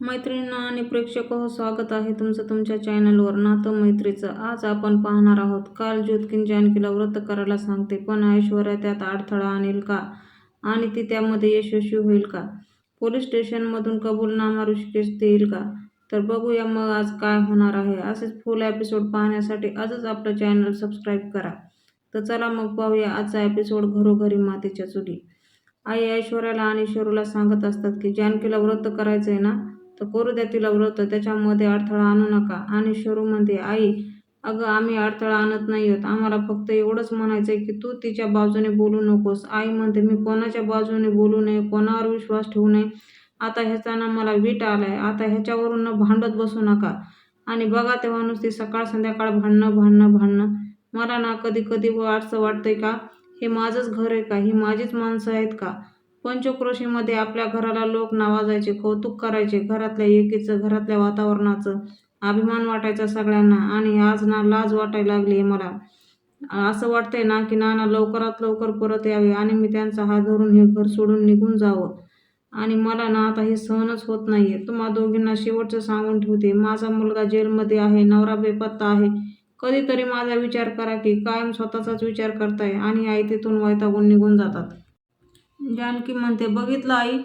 मैत्रिणींना आणि प्रेक्षक हो स्वागत आहे तुमचं तुमच्या चॅनलवर. नातं मैत्रीचं. आज आपण पाहणार आहोत. काल ज्योतकीन जानकीला व्रत करायला सांगते पण ऐश्वर्या त्यात अडथळा आणेल का? आणि ती त्यामध्ये यशस्वी होईल का? पोलीस स्टेशनमधून कबूलनामा ऋषिकेश देईल का? तर बघूया मग आज काय होणार आहे. असेच फुल एपिसोड पाहण्यासाठी आजच आपलं चॅनल सबस्क्राईब करा. तर चला मग पाहूया आजचा एपिसोड घरोघरी मातीच्या चुली. आई ऐश्वर्याला आणि शरूला सांगत असतात की जानकीला व्रत करायचं आहे ना? तर करू द्या तिला व्रत त्याच्यामध्ये अडथळा आणू नका. आणि शरू म्हणते आई अगं आम्ही अडथळा आणत नाही आहोत. आम्हाला फक्त एवढंच म्हणायचं आहे की तू तिच्या बाजूने बोलू नकोस. आई म्हणते मी कोणाच्या बाजूने बोलू नये? कोणावर विश्वास ठेवू नये? आता ह्याचा ना मला वीट आलाय. आता ह्याच्यावरून ना भांडत बसू नका. आणि बघा तेव्हा नुसती सकाळ संध्याकाळ भांडणं भांडणं भांडणं. मला ना कधी कधी व असं वाटतंय का हे माझंच घर आहे का? ही माझीच माणसं आहेत का? पंचक्रोशीमध्ये आपल्या घराला लोक नावाजायचे कौतुक करायचे घरातल्या एकीचं घरातल्या वातावरणाचं अभिमान वाटायचा सगळ्यांना. आणि आज ना लाज वाटायला लागली मला. असं वाटतंय ना की नाना लवकरात लवकर परत यावे आणि मी त्यांचा हात धरून हे घर सोडून निघून जावं. आणि मला ना आता हे सहनच होत नाहीये. तुम्हा दोघींना शेवटचं सांगून ठेवते. माझा मुलगा जेलमध्ये आहे नवरा बेपत्ता आहे. कधीतरी माझा विचार करा की कायम स्वतःचाच विचार करताय आणि आई तिथून वैतागून निघून जातात. जानकी म्हणते बघितलं आई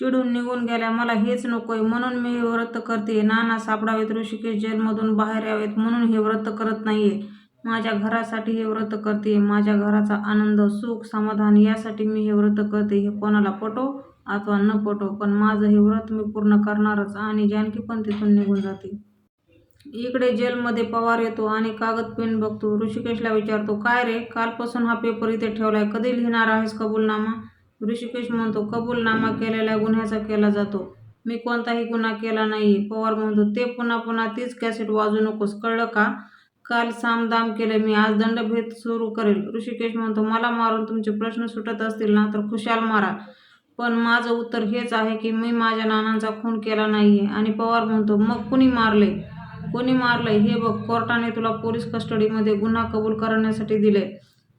चिडून निघून गेल्या. मला हेच नकोय. म्हणून मी हे व्रत करते. नाना सापडावेत ऋषिकेश जेलमधून बाहेर यावेत. म्हणून हे व्रत करत नाहीये. माझ्या घरासाठी हे व्रत करते. माझ्या घराचा आनंद सुख समाधान यासाठी मी हे व्रत करते. हे कोणाला पटो अथवा न पटो पण माझं हे व्रत मी पूर्ण करणारच आणि जानकी पण तिथून निघून जाते. इकडे जेलमध्ये पवार येतो आणि कागद पेन बघतो. ऋषिकेशला विचारतो काय रे कालपासून हा पेपर इथे ठेवलाय कधी लिहिणार आहेस कबूलनामा? ऋषिकेश म्हणतो कबूलनामा केलेल्या गुन्ह्याचा केला जातो. मी कोणताही गुन्हा केला नाही. पवार म्हणतो ते पुन्हा पुन्हा तीच कॅसेट वाजू नकोस कळलं का? काल सामदाम केले मी आज दंडभेद सुरू करेल. ऋषिकेश म्हणतो मला मारून तुमचे प्रश्न सुटत असतील ना तर खुशाल मारा. पण माझं उत्तर हेच आहे की मी माझ्या नानांचा खून केला नाही आहे आणि पवार म्हणतो मग कुणी मारले? कोणी मारलंय हे बघ कोर्टाने तुला पोलीस कस्टडीमध्ये गुन्हा कबूल करण्यासाठी दिले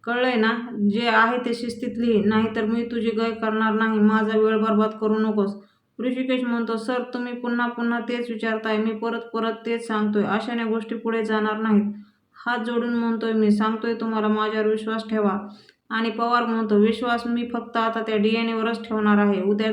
कळलंय ना? जे आहे ते शिस्तीत लिही नाहीतर मी तुझी गय करणार नाही. माझा वेळ बर्बाद करू नकोस. ऋषिकेश म्हणतो सर तुम्ही पुन्हा पुन्हा तेच विचारताय. मी परत परत तेच सांगतोय. अशाने गोष्टी पुढे जाणार नाहीत. हात जोडून म्हणतोय मी सांगतोय तुम्हाला माझ्यावर विश्वास ठेवा. आणि पवार म्हणतो विश्वास मी फक्त आता त्या डी एन एवरच ठेवणार आहे. उद्या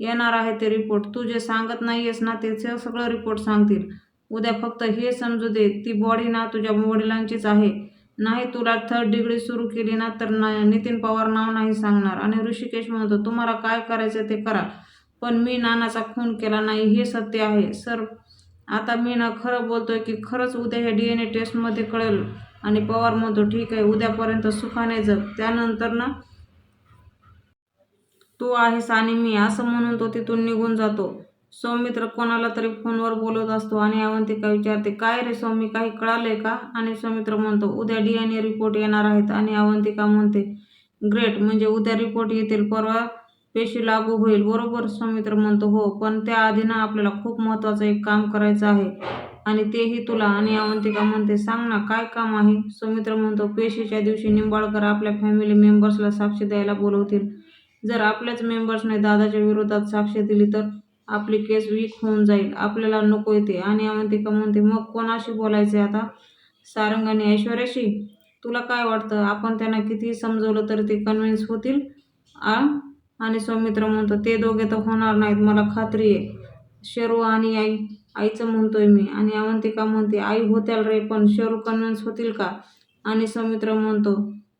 येणार आहे ते रिपोर्ट. तू जे सांगत नाहीयेस ना ते सगळं रिपोर्ट सांगतील. उद्या फक्त हे समजू दे ती बॉडी ना तुझ्या वडिलांचीच आहे. नाही तुला थर्ड डिग्री सुरू केली ना तर ना नितीन पवार नाव नाही सांगणार. आणि ऋषिकेश म्हणतो तुम्हाला काय करायचं ते करा. पण मी नानाचा खून केला नाही हे सत्य आहे. सर आता मी ना खरं बोलतोय की खरंच उद्या हे डी एन ए टेस्टमध्ये कळेल. आणि पवार म्हणतो ठीक आहे उद्यापर्यंत सुखाने जग. त्यानंतर ना तू आहेस आणि मी असं म्हणून तो तिथून निघून जातो. सौमित्र कोणाला तरी फोनवर बोलत असतो आणि अवंतिका विचारते काय रे सौमी काही कळालंय का? आणि सौमित्र म्हणतो उद्या डी एन ए रिपोर्ट येणार आहेत. आणि अवंतिका म्हणते ग्रेट म्हणजे उद्या रिपोर्ट येतील परवा पेशी लागू होईल. बरोबर सौमित्र म्हणतो हो पण त्याआधी ना आपल्याला खूप महत्त्वाचं एक काम करायचं आहे आणि तेही तुला. आणि अवंतिका म्हणते सांग ना काय काम आहे? सौमित्र म्हणतो पेशीच्या दिवशी निंबाळकर आपल्या फॅमिली मेंबर्सला साक्ष द्यायला बोलवतील. जर आपल्याच मेंबर्सने दादाच्या विरोधात साक्ष दिली तर आपली केस वीक होऊन जाईल. आपल्याला नको येते. आणि अवंतिका म्हणते मग कोणाशी बोलायचे आता? सारंग आणि ऐश्वर्याशी? तुला काय वाटतं? आपण त्यांना कितीही समजवलं तर ते कन्व्हिन्स होतील? आ? आणि सौमित्र म्हणतो ते दोघे तर होणार नाहीत. मला खात्री आहे. शरू आणि आई आईचं म्हणतोय मी. आणि अवंतिका म्हणते आई होत्याल रे पण शरू कन्व्हिन्स होतील का? आणि सौमित्र म्हणतो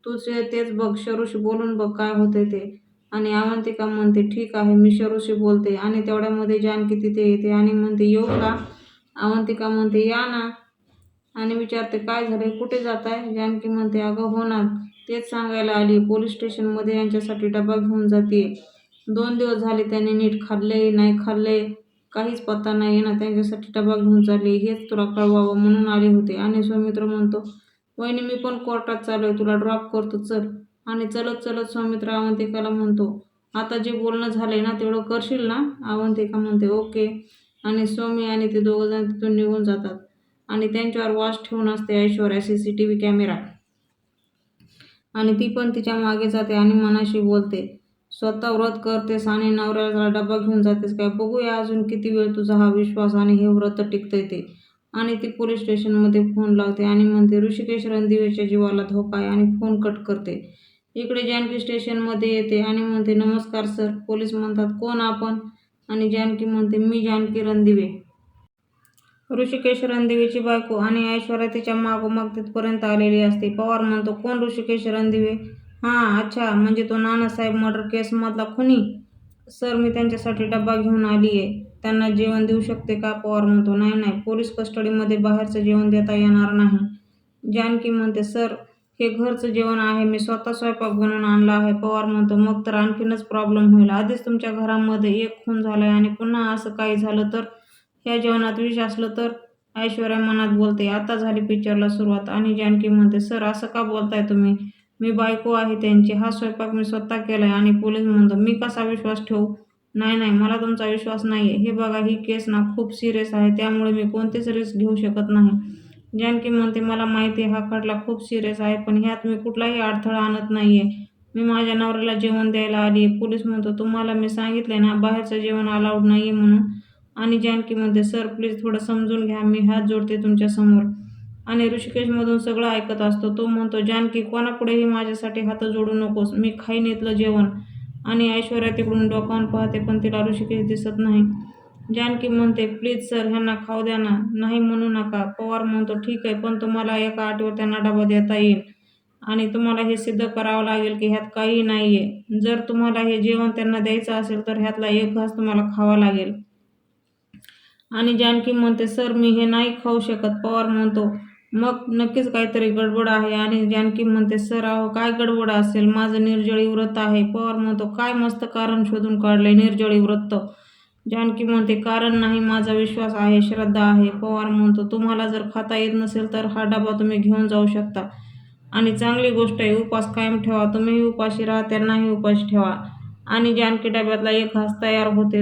तूच तेच बघ. शरूशी बोलून बघ काय होते ते. आणि अवंतिका म्हणते ठीक आहे मी शरूशी बोलते. आणि तेवढ्यामध्ये जानकी तिथे येते आणि म्हणते येऊ का? अवंतिका म्हणते या ना. आणि विचारते काय झाले कुठे जात आहे जानकी म्हणते अगं होणार तेच सांगायला आली पोलीस स्टेशनमध्ये यांच्यासाठी डबा घेऊन जाते. दोन दिवस झाले त्यांनी नीट खाल्ले नाही खाल्ले काहीच पत्ता नाही ना त्यांच्यासाठी डबा घेऊन चालली हेच तुला कळवावं म्हणून आले होते. आणि सौमित्र म्हणतो वहिनी मी पण कोर्टात चालू आहे तुला ड्रॉप करतो चल. आणि चलत चलत स्वामित्र अवंतिकाला म्हणतो आता जे बोलणं झालंय ना तेवढं करशील ना? अवंतिका म्हणते ओके. आणि सौमी आणि ते दोघंजण तिथून निघून जातात. आणि त्यांच्यावर वॉच ठेवून असते Aishwarya C C T V camera. आणि ती पण तिच्यामागे जाते आणि मनाशी बोलते स्वतः व्रत करतेस आणि नवऱ्याला डबा घेऊन जातेस काय? बघूया अजून किती वेळ तुझा हा विश्वास आणि हे व्रत टिकतंय ते. आणि ती पोलीस स्टेशनमध्ये फोन लावते आणि म्हणते ऋषिकेश रणदिवेच्या जीवाला धोका आहे आणि फोन कट करते. इकडे जानकी स्टेशनमध्ये येते आणि म्हणते नमस्कार सर पोलीस म्हणतात कोण आपण? आणि जानकी म्हणते मी जानकी रणदिवे. ऋषिकेश रणदिवेची बायको आणि ऐश्वर्या तिच्या मागोमाग तिथपर्यंत आलेली असते. पवार म्हणतो कोण ऋषिकेश रणदिवे? हां अच्छा म्हणजे तो नानासाहेब मर्डर केसमधला खुनी. सर मी त्यांच्यासाठी डबा घेऊन आली आहे त्यांना जेवण देऊ शकते का? पवार म्हणतो नाही नाही पोलीस कस्टडीमध्ये बाहेरचं जेवण देता येणार नाही. जानकी म्हणते सर हे घरचं जेवण आहे मी स्वतः स्वयंपाक बनवून आणला आहे पवार म्हणतो मग तर आणखीनच प्रॉब्लेम होईल. आधीच तुमच्या घरामध्ये एक खून झाला आहे आणि पुन्हा असं काही झालं तर? ह्या जेवणात विष असलं तर ऐश्वर्या मनात बोलते आता झाली पिक्चरला सुरुवात. आणि जानकी म्हणते सर असं का बोलताय तुम्ही? मी बायको आहे त्यांची हा स्वयंपाक मी स्वतः केला आहे आणि पोलीस म्हणतो मी कसा विश्वास ठेवू? नाही नाही मला तुमचा विश्वास नाही आहे हे बघा ही केस ना खूप सिरियस आहे त्यामुळे मी कोणतीच रिस्क घेऊ शकत नाही. जानकी म्हणते मला माहिती आहे हा खटला खूप सिरियस आहे पण ह्यात मी कुठलाही अडथळा आणत नाही आहे मी माझ्या नवऱ्याला जेवण द्यायला आली आहे. पोलीस म्हणतो तुम्हाला मी सांगितलं ना बाहेरचं जेवण अलाउड नाही आहे म्हणून. आणि जानकी म्हणते सर प्लीज थोडं समजून घ्या मी हात जोडते तुमच्यासमोर आणि ऋषिकेशमधून सगळं ऐकत असतो. तो म्हणतो जानकी कोणापुढेही माझ्यासाठी हात जोडू नकोस मी खाईन इथलं जेवण. आणि ऐश्वर्या तिकडून डोकावून पाहते पण तिला ऋषिकेश दिसत नाही. जानकी म्हणते प्लीज सर ह्यांना खाऊ द्या ना. नाही म्हणू नका पवार म्हणतो ठीक आहे पण तुम्हाला एका आठवड्यात त्यांना डबा देता येईल आणि तुम्हाला हे सिद्ध करावं लागेल की ह्यात काही नाही आहे जर तुम्हाला हे जेवण त्यांना द्यायचं असेल तर ह्यातला एक घास तुम्हाला खावा लागेल. आणि जानकी म्हणते सर मी हे नाही खाऊ शकत पवार म्हणतो. मग नक्कीच काहीतरी गडबड आहे आणि जानकी म्हणते सर अहो काय गडबड असेल? माझं निर्जळी व्रत आहे. पवार म्हणतो काय मस्त कारण शोधून काढले निर्जळी व्रत जानकी म्हणते कारण नाही माझा विश्वास आहे श्रद्धा आहे. पवार म्हणतो तुम्हाला जर खाता येत नसेल तर हा डबा तुम्ही घेऊन जाऊ शकता. आणि चांगली गोष्ट आहे उपास कायम ठेवा. तुम्हीही उपाशी राहा त्यांनाही उपाशी ठेवा. आणि जानकी डब्यातला एक घास तयार होते.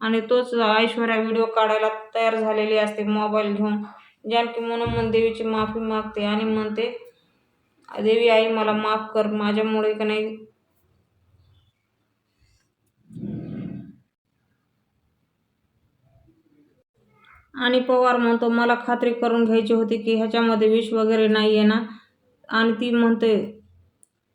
आणि तोच ऐश्वर्या व्हिडिओ काढायला तयार झालेली असते मोबाईल घेऊन. जानकी मनोमन देवीची माफी मागते आणि म्हणते देवी आई मला माफ कर. माझ्यामुळे का नाही आणि पवार म्हणतो मला खात्री करून घ्यायची होती की ह्याच्यामध्ये विष वगैरे नाही आहे ना? आणि ती म्हणते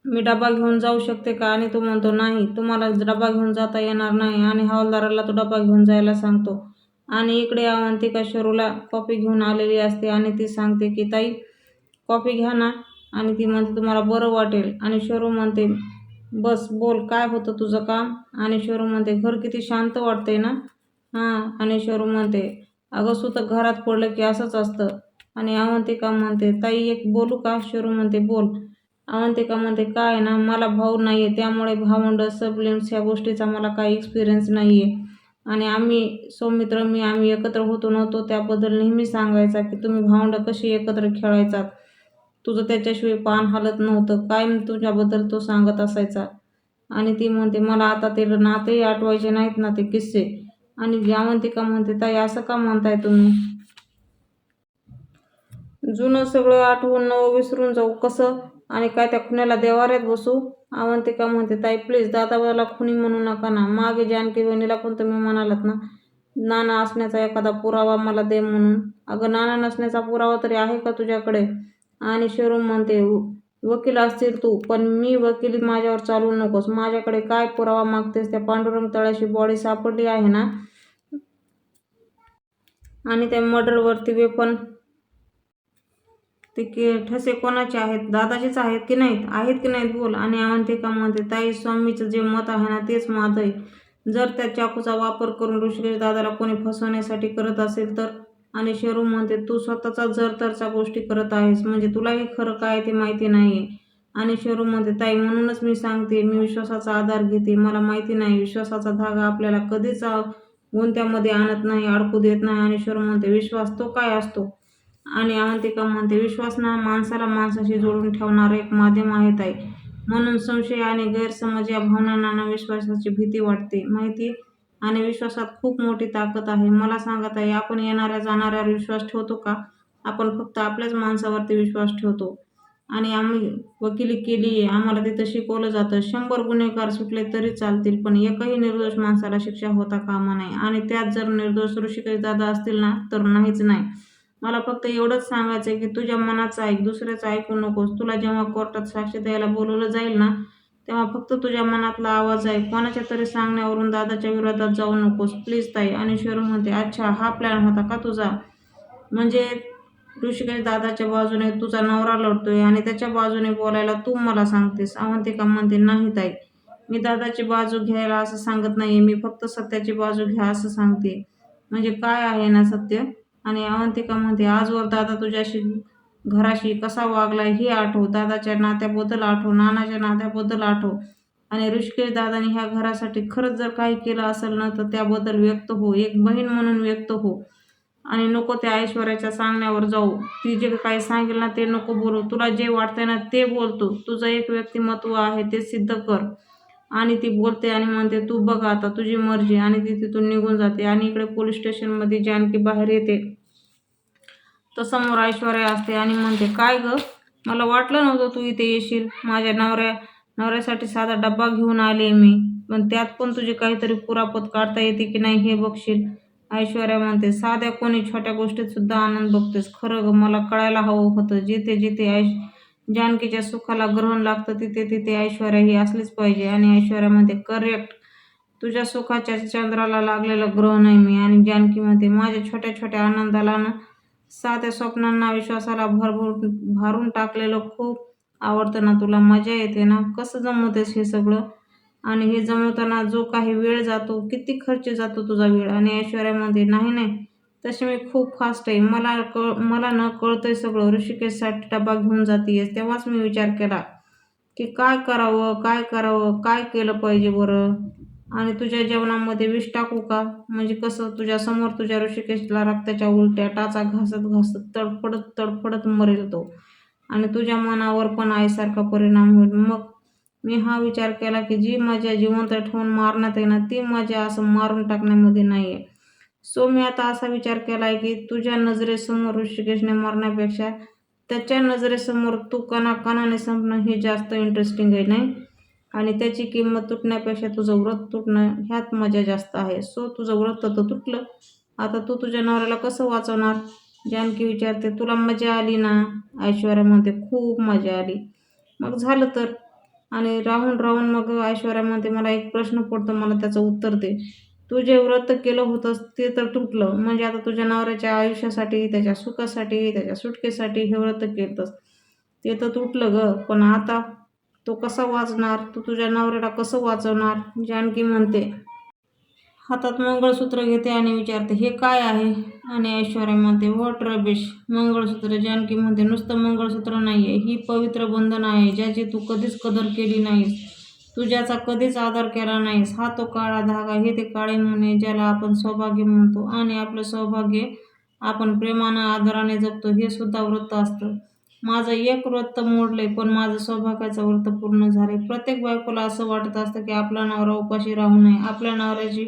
मी डबा घेऊन जाऊ शकते का? आणि तो म्हणतो नाही तुम्हाला डबा घेऊन जाता येणार नाही आणि हवालदाराला तो डबा घेऊन जायला सांगतो. आणि इकडे अवंतिका शरूला कॉफी घेऊन आलेली असते आणि ती सांगते की ताई कॉफी घ्या ना. आणि ती म्हणते तुम्हाला बरं वाटेल. आणि शरू म्हणते बस बोल काय होतं तुझं काम? आणि शरू म्हणते घर किती शांत वाटतंय ना? हां आणि शरू म्हणते अगं सुतं घरात पडलं की असंच असतं. आणि अवंतिका म्हणते ताई एक बोलू का? शरू म्हणते बोल. अवंतिका म्हणते काय ना मला भाऊ नाही आहे त्यामुळे भावंड सबलिम्स ह्या गोष्टीचा मला काही एक्सपिरियन्स नाही आहे आणि आम्ही सौमित्र मी आम्ही एकत्र होतो नव्हतो त्याबद्दल नेहमी सांगायचा की तुम्ही भावंड कशी एकत्र खेळायचात? तुझं त्याच्याशिवाय पान हालत नव्हतं. कायम तुझ्याबद्दल तो सांगत असायचा? आणि ती म्हणते मला आता ते नातेही आठवायचे नाहीत ना ते किस्से. आणि घ्या म्हणते ताई असं का म्हणताय तुम्ही? जुनं सगळं आठवून नवं विसरून जाऊ कसं? आणि काय त्या खुण्याला देवाऱ्यात बसू? अवंतिका म्हणते ताई प्लीज दादाबाला खुनी म्हणू नका ना. मागे जानकी बहिणीला पण तुम्ही म्हणालात ना नाना असण्याचा एखादा पुरावा मला दे म्हणून. अगं नाना नसण्याचा पुरावा तरी आहे का तुझ्याकडे? आणि शरूम म्हणते वकील असतील तू पण मी वकिली माझ्यावर चालू नकोस. माझ्याकडे काय पुरावा मागतेस? त्या पांडुरंग तळाशी बॉडी सापडली आहे ना आणि त्या मर्डरवरती वेपन ते के ठसे कोणाचे आहेत? दादाचेच आहेत की नाहीत? आहेत की नाहीत? बोल. आणि अवंतिका म्हणते ताई स्वामीचं जे मत आहे ना तेच मत आहे. जर त्या चाकूचा वापर करून ऋषिकेश दादाला कोणी फसवण्यासाठी करत असेल तर? आणि शेरू म्हणते तू स्वतःचा जरतरच्या गोष्टी करत आहेस. म्हणजे तुलाही खरं काय ते माहिती नाही आहे आणि शेरू म्हणते ताई म्हणूनच मी सांगते मी विश्वासाचा आधार घेते. मला माहिती नाही विश्वासाचा धागा आपल्याला कधीच गुंत्यामध्ये आणत नाही अडकू देत नाही. आणि ईश्वर म्हणते विश्वास तो काय असतो? आणि अवंतिका म्हणते विश्वास ना माणसाला माणसाशी जोडून ठेवणारं एक माध्यम आहे ताई. म्हणून संशय आणि गैरसमज या भावनांना विश्वासाची भीती वाटते. माहिती आणि विश्वासात खूप मोठी ताकद आहे. मला सांगत आहे आपण येणाऱ्या जाणाऱ्यावर विश्वास ठेवतो का? आपण फक्त आपल्याच माणसावरती विश्वास ठेवतो. आणि आम्ही वकिली केली आहे आम्हाला तिथं शिकवलं जातं. शंभर गुन्हेगार सुटले तरी चालतील पण एकही निर्दोष माणसाला शिक्षा होता कामा नये. आणि त्यात जर निर्दोष ऋषिकेश दादा असतील ना तर नाहीच नाही. मला फक्त एवढंच सांगायचं आहे की तुझ्या मनाचं ऐक दुसऱ्याचं ऐकू नकोस. तुला जेव्हा कोर्टात साक्ष द्यायला बोलवलं जाईल ना तेव्हा फक्त तुझ्या मनातला आवाज आहे कोणाच्या तरी सांगण्यावरून दादाच्या विरोधात जाऊ नकोस. प्लीज ताई आणि शरू म्हणते अच्छा हा प्लॅन होता का तुझा? म्हणजे ऋषिकेश दादाच्या बाजूने तुझा नवरा लढतोय आणि त्याच्या बाजूने बोलायला तू मला सांगतेस. अवंतिका म्हणते नाही ताई मी दादाची बाजू घ्यायला असं सांगत नाही मी फक्त सत्याची बाजू घ्या असं सांगते. म्हणजे काय आहे ना सत्य? आणि अवंतिका म्हणते आजवर दादा तुझ्याशी घराशी कसा वागला हे आठव. दादाच्या नात्याबद्दल आठव नानाच्या नात्याबद्दल आठव. आणि ऋषिकेश दादाने ह्या घरासाठी खरंच जर काही केलं असेल ना तर त्याबद्दल व्यक्त हो. एक बहीण म्हणून व्यक्त हो. आणि नको त्या ऐश्वर्याच्या सांगण्यावर जाऊ. ती जे काही सांगेल ना ते नको बोलू. तुला जे वाटतंय ना ते बोलतो. तुझं एक व्यक्तिमत्व आहे ते सिद्ध कर. आणि ती बोलते आणि म्हणते तू बघ आता तुझी मर्जी. आणि ती तिथून निघून जाते आणि इकडे पोलीस स्टेशनमध्ये जानकी बाहेर येते तर समोर ऐश्वर्या असते आणि म्हणते काय ग? मला वाटलं नव्हतं तू इथे येशील. माझ्या नवऱ्या नवऱ्यासाठी साधा डब्बा घेऊन आले मी. पण त्यात पण तुझी काहीतरी पुरापत काढता येते की नाही हे बघशील. ऐश्वर्या म्हणते साध्या कोणी छोट्या गोष्टीत सुद्धा आनंद बघतेस खरं ग मला कळायला हवं होतं. जिथे जिथे ऐश जानकीच्या सुखाला ग्रहण लागतं तिथे तिथे ऐश्वर्या ही असलीच पाहिजे. आणि ऐश्वर्या म्हणते करेक्ट तुझ्या सुखाच्या चंद्राला लागलेलं ग्रहण आहे मी. आणि जानकी म्हणते माझ्या छोट्या छोट्या आनंदाला ना साध्या स्वप्नांना विश्वासाला भरभर भारून टाकलेलं खूप आवडतं ना तुला. मजा येते ना. कसं जमवतेस हे सगळं? आणि हे जमवताना जो काही वेळ जातो किती खर्च जातो तुझा वेळ? आणि ऐश्वर्या म्हणते नाही नाही. तसे मी खूप फास्ट आहे. मला कळ मला न कळतंय सगळं. ऋषिकेशसाठी डबा घेऊन जातीयस. तेव्हाच मी विचार केला की काय करावं काय करावं काय केलं पाहिजे बरं? आणि तुझ्या जेवणामध्ये विष टाकू का? म्हणजे कसं? तुझ्यासमोर तुझ्या ऋषिकेशला रक्ताच्या उलट्या टाचा घासत घासत तडफडत तडफडत मरेल तो. आणि तुझ्या मनावर पण आईसारखा परिणाम होईल. मग मी हा विचार केला की जी मजा जिवंत ठेवून मारण्यात येणार ना ती मजा असं मारून टाकण्यामध्ये नाही आहे सो मी आता असा विचार केला आहे की तुझ्या नजरेसमोर ऋषिकेशने मारण्यापेक्षा त्याच्या नजरेसमोर तू कणा कणाने संपणं हे जास्त इंटरेस्टिंग आहे नाही? आणि त्याची किंमत तुटण्यापेक्षा तुझं व्रत तुटणं ह्यात मजा जास्त आहे. सो तुझं व्रत तर तुटलं. आता तू तुझ्या नवऱ्याला कसं वाचवणार? जानकी विचारते तुला मजा आली ना? ऐश्वर्या म्हणते खूप मजा आली. मग झालं तर? आणि राहून राहून मग ऐश्वर्या म्हणते मला एक प्रश्न पडतो मला त्याचं उत्तर दे. तू जे व्रत केलं होतंस ते तर तुटलं. म्हणजे आता तुझ्या नवऱ्याच्या आयुष्यासाठी त्याच्या सुखासाठी त्याच्या सुटकेसाठी हे व्रत केलंस. ते तर तुटलं ग. पण आता तो कसा वाचणार? तू तुझ्या नवऱ्याला कसं वाचवणार? जानकी म्हणते हातात मंगळसूत्र घेते आणि विचारते हे काय आहे? आणि ऐश्वर्या म्हणते व्हॉट रबिश मंगळसूत्र. जानकी म्हणते नुसतं मंगळसूत्र नाही आहे ही पवित्र बंधन आहे ज्याची तू कधीच कदर केली नाहीस तू ज्याचा कधीच आदर केला नाहीस हा तो काळा धागा हे ते काळे म्हणे ज्याला आपण सौभाग्य म्हणतो आणि आपलं सौभाग्य आपण प्रेमानं आदराने जपतो हे सुद्धा व्रत असतं. माझं एक व्रत मोडले पण माझं सौभाग्याचं व्रत पूर्ण झाले प्रत्येक बायकोला असं वाटत असतं की आपला नवरा उपाशी राहू नये आपल्या नवऱ्याची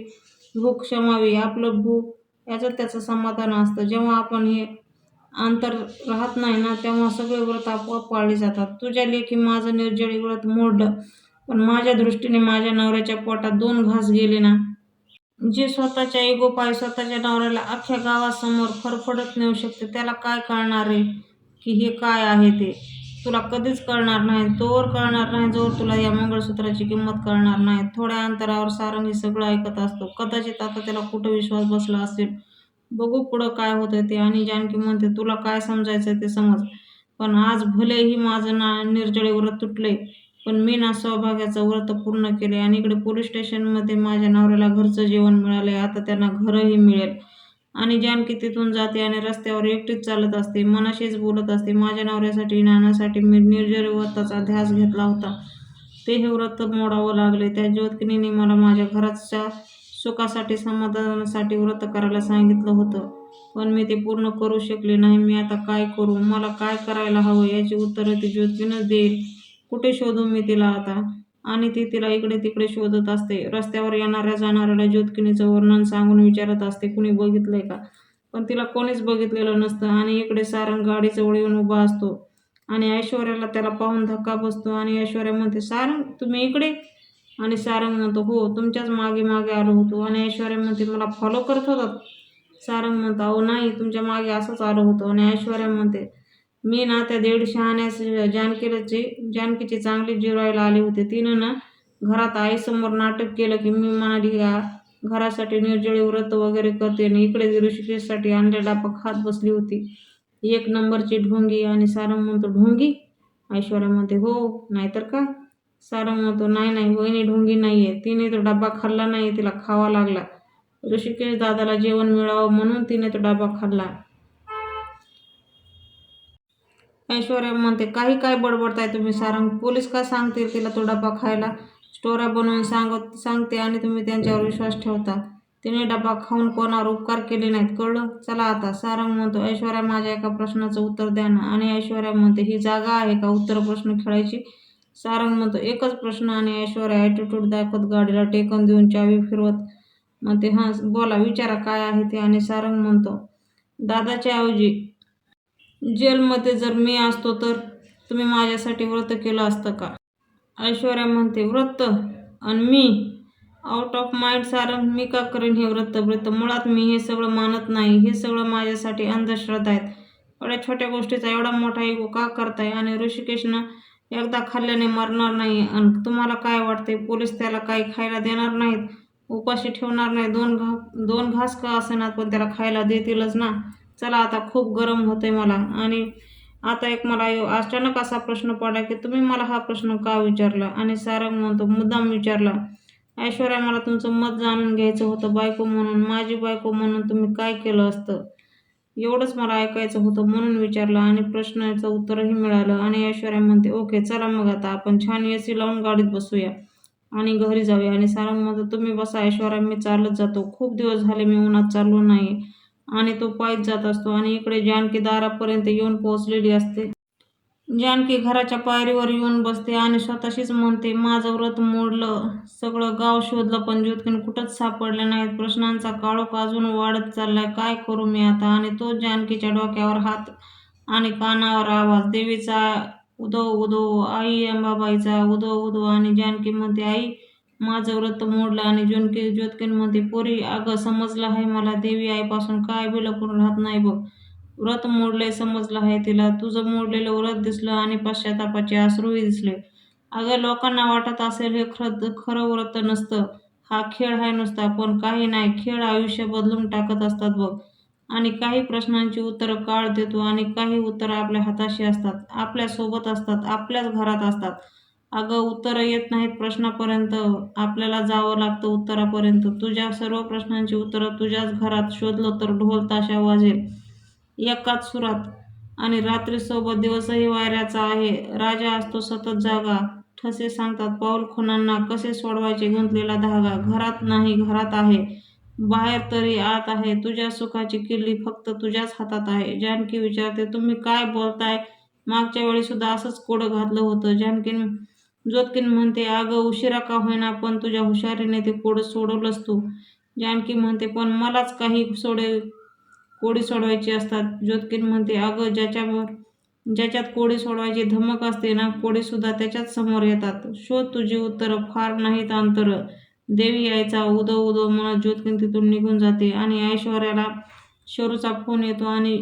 भूक क्षमावी आपलं भूक याचं त्याचं समाधान असतं. जेव्हा आपण हे अंतर राहत नाही ना तेव्हा सगळे व्रत आपोआप पाळली जातात. तुझ्या लेखी माझं निर्जळी व्रत मोडलं पण माझ्या दृष्टीने माझ्या नवऱ्याच्या पोटात दोन घास गेले ना. जे स्वतःच्या एगोपाय स्वतःच्या नवऱ्याला अख्ख्या गावासमोर फरफडत नेऊ शकते त्याला काय कळणार आहे की हे काय आहे ते? तुला कधीच कळणार नाही तोवर कळणार नाही जोर तुला या मंगळसूत्राची किंमत कळणार नाही. थोड्या अंतरावर सारंगी हे सगळं ऐकत असतो. कदाचित आता त्याला कुठं विश्वास बसला असेल. बघू पुढं काय होतं ते. आणि जानकी म्हणते तुला काय समजायचं ते समज. पण आज भलेही माझं ना निर्जळे व्रत तुटले पण मी ना सौभाग्याचं व्रत पूर्ण केले. आणि इकडे पोलीस स्टेशनमध्ये माझ्या नवऱ्याला घरचं जेवण मिळाले आता त्यांना घरही मिळेल. आणि जानकी तिथून जाते आणि रस्त्यावर एकटीच चालत असते. मनाशीच बोलत असते. माझ्या नवऱ्यासाठी नानासाठी मी निर्जर व्रताचा ध्यास घेतला होता. ते हे व्रत मोडावं लागले. त्या ज्योतकिनीने मला माझ्या घराच्या सुखासाठी समाधानासाठी व्रत करायला सांगितलं होतं. पण मी ते पूर्ण करू शकले नाही. मी आता काय करू? मला काय करायला हवं? याची उत्तरं ती ज्योतकीनंच देईल. कुठे शोधू मी तिला आता? आणि ती तिला इकडे तिकडे शोधत असते. रस्त्यावर येणाऱ्या जाणाऱ्याला ज्योतकिनीचं वर्णन सांगून विचारत असते कुणी बघितलंय का? पण तिला कोणीच बघितलेलं नसतं आणि इकडे सारंग गाडीजवळ येऊन उभा असतो आणि ऐश्वर्याला त्याला पाहून धक्का बसतो आणि ऐश्वर्या म्हणते सारंग तुम्ही इकडे? आणि सारंग म्हणतो हो तुमच्याच मागे मागे आलो होतो. आणि ऐश्वर्या म्हणते मला फॉलो करत होतात? सारंग म्हणतो अहो नाही तुमच्या मागे असंच आलो होतो. आणि ऐश्वर्या म्हणते मी ना त्या दीड शहाण्यास जानकीची जानकीची चांगली जिरायला आली होते. तिनं ना घरात आईसमोर नाटक केलं की मी म्हणाली घरासाठी निर्जळी व्रत वगैरे करते आणि इकडे ऋषिकेशसाठी आणलेला डापा खात बसली होती. एक नंबरची ढोंगी आणि सारंग म्हणतो ढोंगी? ऐश्वर्या म्हणते हो नाहीतर काय सारंग म्हणतो नाही नाही वहिनी ढोंगी नाही आहे तिने तो डबा खाल्ला नाही तिला खावा लागला. ऋषिकेश दादाला जेवण मिळावं म्हणून तिने तो डबा खाल्ला. ऐश्वर्या म्हणते काही काय बडबडताय तुम्ही सारंग. पोलीस का सांगतील तिला तो डबा खायला? स्टोऱ्या बनवून सांगत सांगते आणि तुम्ही त्यांच्यावर विश्वास ठेवता. तिने डबा खाऊन कोणावर उपकार केले नाहीत कळलं? चला आता. सारंग म्हणतो ऐश्वर्या माझ्या एका प्रश्नाचं उत्तर द्या ना. आणि ऐश्वर्या म्हणते ही जागा आहे का उत्तर प्रश्न खेळायची? सारंग म्हणतो एकच प्रश्न. आणि ऐश्वर्या ॲटिट्यूड दाखवत गाडीला टेकन देऊन चावी फिरवत म्हणते हां बोला विचारा काय आहे ते. आणि सारंग म्हणतो दादाच्या ऐवजी जेलमध्ये जर मी असतो तर तुम्ही माझ्यासाठी व्रत केलं असतं का? ऐश्वर्या म्हणते व्रत? आणि मी? आउट ऑफ माइंड सारंग मी का करेन हे व्रत? व्रत मुळात मी हे सगळं मानत नाही. हे सगळं माझ्यासाठी अंधश्रद्धा आहेत. एवढ्या छोट्या गोष्टीचा एवढा मोठा इगो का करताय? आणि ऋषिकेशनं एकदा खाल्ल्याने मरणार नाही. आणि तुम्हाला काय वाटते पोलीस त्याला काही खायला देणार नाहीत? उपाशी ठेवणार नाही. दोन घा दोन घास का असेनात? पण त्याला खायला देतीलच ना? चला आता खूप गरम होतंय मला. आणि आता एक मला अचानक असा प्रश्न पडला की तुम्ही मला हा प्रश्न का विचारला? आणि सारंग म्हणतो मुद्दाम विचारला. ऐश्वर्या मला तुमचं मत जाणून घ्यायचं होतं बायको म्हणून. माझी बायको म्हणून तुम्ही काय केलं असतं? एवढंच मला ऐकायचं होतं म्हणून विचारलं आणि प्रश्नाचं उत्तरही मिळालं. आणि ऐश्वर्या म्हणते ओके चला मग आता आपण छान ए सी लावून गाडीत बसूया आणि घरी जाऊया. आणि सारंग म्हणतो तुम्ही बसा ऐश्वर्या मी चालत जातो. खूप दिवस झाले मी उन्हात चाललो नाही. आणि तो पायीत जात असतो आणि इकडे जानकी दारापर्यंत येऊन पोहोचलेली असते. जानकी घराच्या पायरीवर येऊन बसते आणि स्वतःशीच म्हणते माझं व्रत मोडलं सगळं गाव शोधलं पण ज्योतकीन कुठंच सापडले नाहीत. प्रश्नांचा काळोख अजून वाढत चाललाय. काय करू मी आता? आणि तो जानकीच्या डोक्यावर हात आणि कानावर आवाज देवीचा उदो उदो आई अंबाबाईचा उदो उदो. आणि जानकी म्हणते आई माझं व्रत मोडलं आणि ज्योनकी ज्योतकीन पोरी अगं समजलं आहे. मला देवी आईपासून काय बी राहत नाही बघ. व्रत मोडलंय समजलं आहे तिला. तुझं मोडलेलं व्रत दिसलं आणि पश्चातापाचे आश्रूही दिसले. अगं लोकांना वाटत असेल हे खरं खरं व्रत नसतं. हा खेळ आहे नुसता पण काही नाही. खेळ आयुष्य बदलून टाकत असतात बघ. आणि काही प्रश्नांची उत्तरं काळ देतो आणि काही उत्तरं आपल्या हाताशी असतात. आपल्यासोबत असतात आपल्याच घरात असतात. अगं उत्तरं येत नाहीत प्रश्नापर्यंत. आपल्याला जावं लागतं उत्तरापर्यंत. तुझ्या सर्व प्रश्नांची उत्तरं तुझ्याच घरात शोधलं तर ढोल ताशा वाजेल. एकाच सुरात. आणि रात्रीसोबत दिवसही वाऱ्याचा आहे. राजा असतो सतत जागा. ठसे सांगतात पाऊल खुनांना कसे सोडवायचे गुंतलेला धागा? घरात नाही घरात आहे. बाहेर तरी आत आहे. तुझ्या सुखाची किल्ली फक्त तुझ्याच हातात आहे. जानकी विचारते तुम्ही काय बोलताय? मागच्या वेळी सुद्धा असंच कोडं घातलं होतं. जानकीन जोतकीन म्हणते अगं उशिरा का होईना पण तुझ्या हुशारीने ते कोडं सोडवलंस तू. जानकी म्हणते पण मलाच काही सोडे कोडी सोडवायची असतात. जोतकीन म्हणते अगं ज्याच्यावर ज्याच्यात कोडी सोडवायची धमक असते ना कोडीसुद्धा त्याच्याच समोर येतात. शोध तुझी उत्तरं फार नाहीत अंतर. देवी यायचा उदो उदो म्हणत ज्योतकीन तिथून निघून जाते आणि ऐश्वर्याला शरूचा फोन येतो आणि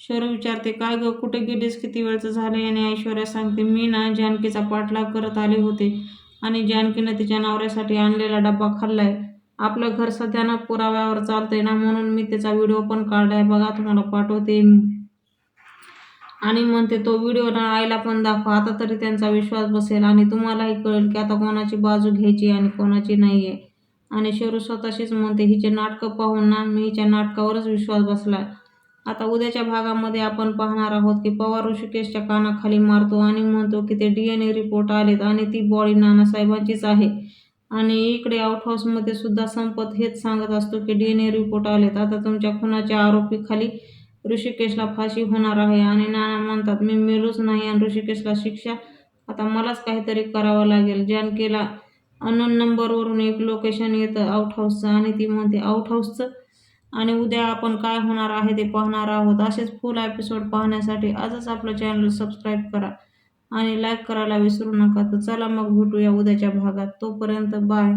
शरू विचारते काय ग कुठे गेलीस? किती वेळचं झालं? आणि ऐश्वर्या सांगते मी ना जानकीचा पाठलाग करत आले होते आणि जानकीनं तिच्या नवऱ्यासाठी आणलेला डब्बा खाल्लाय. आपलं घर सध्या ना पुराव्यावर चालतंय ना म्हणून मी त्याचा व्हिडिओ पण काढलाय. बघा तुम्हाला पाठवते आणि म्हणते तो व्हिडिओ ना आईला पण दाखवा. आता तरी त्यांचा विश्वास बसेल आणि तुम्हालाही कळेल की आता कोणाची बाजू घ्यायची आणि कोणाची नाही आहे आणि शरू स्वतःशीच म्हणते हिचे नाटकं पाहून ना मी हिच्या नाटकावरच विश्वास बसला आता उद्याच्या भागामध्ये आपण पाहणार आहोत की पवार ऋषिकेशच्या कानाखाली मारतो आणि म्हणतो की ते डी एन ए रिपोर्ट आलेत आणि ती बॉडी नानासाहेबांचीच आहे. आणि इकडे आउटहाऊसमध्ये सुद्धा संपत हेच सांगत असतो की डी एन ए रिपोर्ट आलेत. आता तुमच्या खुनाच्या आरोपीखाली ऋषिकेशला फाशी होणार आहे आणि नाना म्हणतात मी मेलोच नाही आणि ऋषिकेशला शिक्षा आता मलाच काहीतरी करावं लागेल. जानकीला अनोन नंबरवरून एक लोकेशन येतं आउटहाऊसचं आणि ती म्हणते आउट हाऊसचं आणि उद्या आपण काय होणार आहे ते पाहणार आहोत. असेच फुल एपिसोड पाहण्यासाठी आजच आपलं चॅनल सबस्क्राईब करा आणि लाईक करायला विसरू नका. तर चला मग भेटूया उद्याच्या भागात. तोपर्यंत बाय